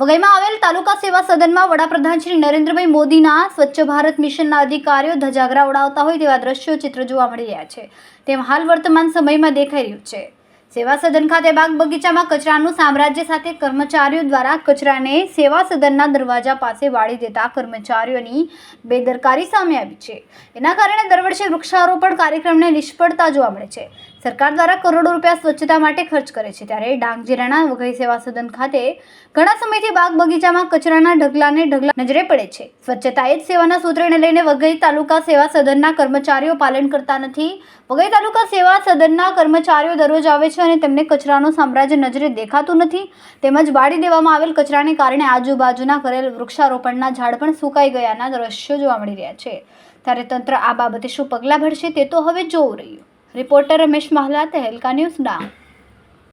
વઘઈમાં આવેલ તાલુકા સેવા સદનમાં વડાપ્રધાન શ્રી નરેન્દ્રભાઈ મોદીના સ્વચ્છ ભારત મિશનના અધિકારીઓ ધજાગરા ઉડાવતા હોય તેવા દ્રશ્યો ચિત્ર જોવા મળી રહ્યા છે. તેમ હાલ વર્તમાન સમયમાં દેખાઈ રહ્યું છે. સેવા સદન ખાતે બાગ બગીચામાં કચરાનું સામ્રાજ્ય સાથે કર્મચારીઓ દ્વારા કચરાને સેવા સદનના દરવાજા પાસે વાળી દેતા કર્મચારીઓની બેદરકારી સામે આવી છે. એના કારણે દર વર્ષે વૃક્ષારોપણ કાર્યક્રમને નિષ્ફળતા જોવા મળે છે. સરકાર દ્વારા કરોડો રૂપિયા સ્વચ્છતા માટે ખર્ચ કરે છે. ત્યારે ડાંગ જિલ્લાના વઘઈ સેવા સદન ખાતે ઘણા સમયથી બાગ બગીચામાં કચરાના ઢગલાને ઢગલા નજરે પડે છે. સ્વચ્છતા એ જ સેવાના સૂત્રને લઈને વઘઈ તાલુકા સેવા સદનના કર્મચારીઓ પાલન કરતા નથી. વઘઈ તાલુકા સેવા સદનના કર્મચારીઓ દરરોજ આવે છે અને તેમને કચરાનું સામ્રાજ્ય નજરે દેખાતું નથી. તેમજ બાળી દેવામાં આવેલ કચરાને કારણે આજુબાજુના કરેલ વૃક્ષારોપણના ઝાડ પણ સુકાઈ ગયાના દ્રશ્યો જોવા મળી રહ્યા છે. ત્યારે તંત્ર આ બાબતે શું પગલાં ભરશે તે તો હવે જોવું રહ્યું. Reporter Ramesh Mahla Tehelka news Dang